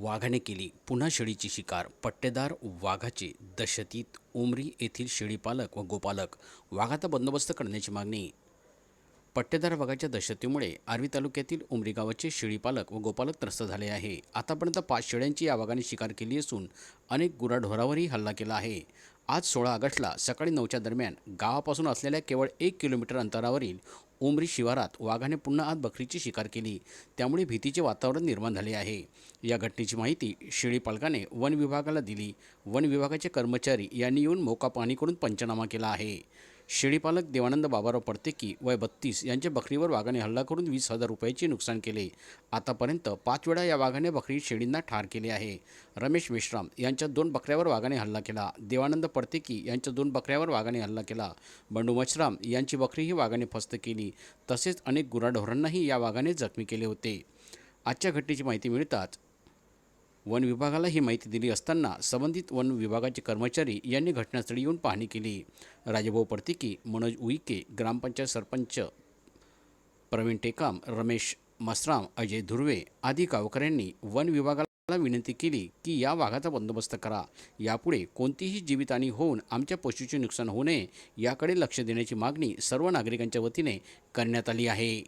वाघाने केली. पुन्हा शेळीची शिकार. पट्टेदार वाघाचे दशतीत उमरी येथील शेळीपालक व गोपालक. वाघाचा बंदोबस्त करण्याची मागणी. पट्टेदार वाघाच्या दहशतीमुळे आर्वी तालुक्यातील उमरी गावाचे शेळीपालक व गोपालक त्रस्त झाले आहे. आतापर्यंत पाच शेळ्यांची या वाघाने शिकार केली असून अनेक गुराढोरावरही हल्ला केला आहे. आज सोळा ऑगस्टला सकाळी नऊच्या दरम्यान गावापासून असलेल्या केवळ एक किलोमीटर अंतरावरील उमरी शिवारात वाघाने पुन्हा आज बकरीची शिकार केली. त्यामुळे भीतीचे वातावरण निर्माण झाले आहे. या घटनेची माहिती शेळीपालकाने वन विभागाला दिली. वन विभागाचे कर्मचारी यांनी येऊन मोका पाहणी करून पंचनामा केला आहे. शेळीपालक देवानंद बाबाराव पडतेकी वय बत्तीस यांच्या बकरीवर वाघाने हल्ला करून वीस हजार रुपयाचे नुकसान केले. आतापर्यंत पाच वेळा या वाघाने बकरी शेळींना ठार केले आहे. रमेश मेश्राम यांच्या दोन बकऱ्यावर वाघाने हल्ला केला. देवानंद पडतेकी यांच्या दोन बकऱ्यावर वाघाने हल्ला केला. बंडू मच्छराम यांची बकरीही वाघाने फस्त केली. तसेच अनेक गुराढोरांनाही या वाघाने जखमी केले होते. आजच्या घटनेची माहिती मिळताच वन विभागाला ही माहिती दिली असताना संबंधित वन विभागाचे कर्मचारी यांनी घटनास्थळी येऊन पाहणी केली. राजभाऊ पडतिकी मनोज उईके ग्रामपंचायत सरपंच प्रवीण टेकाम रमेश मसराम अजय धुर्वे आदी गावकऱ्यांनी वन विभागाला विनंती केली की या वाघाचा बंदोबस्त करा. यापुढे कोणतीही जीवितहानी होऊन आमच्या पशूचे नुकसान होऊ नये याकडे लक्ष देण्याची मागणी सर्व नागरिकांच्या वतीने करण्यात आली आहे.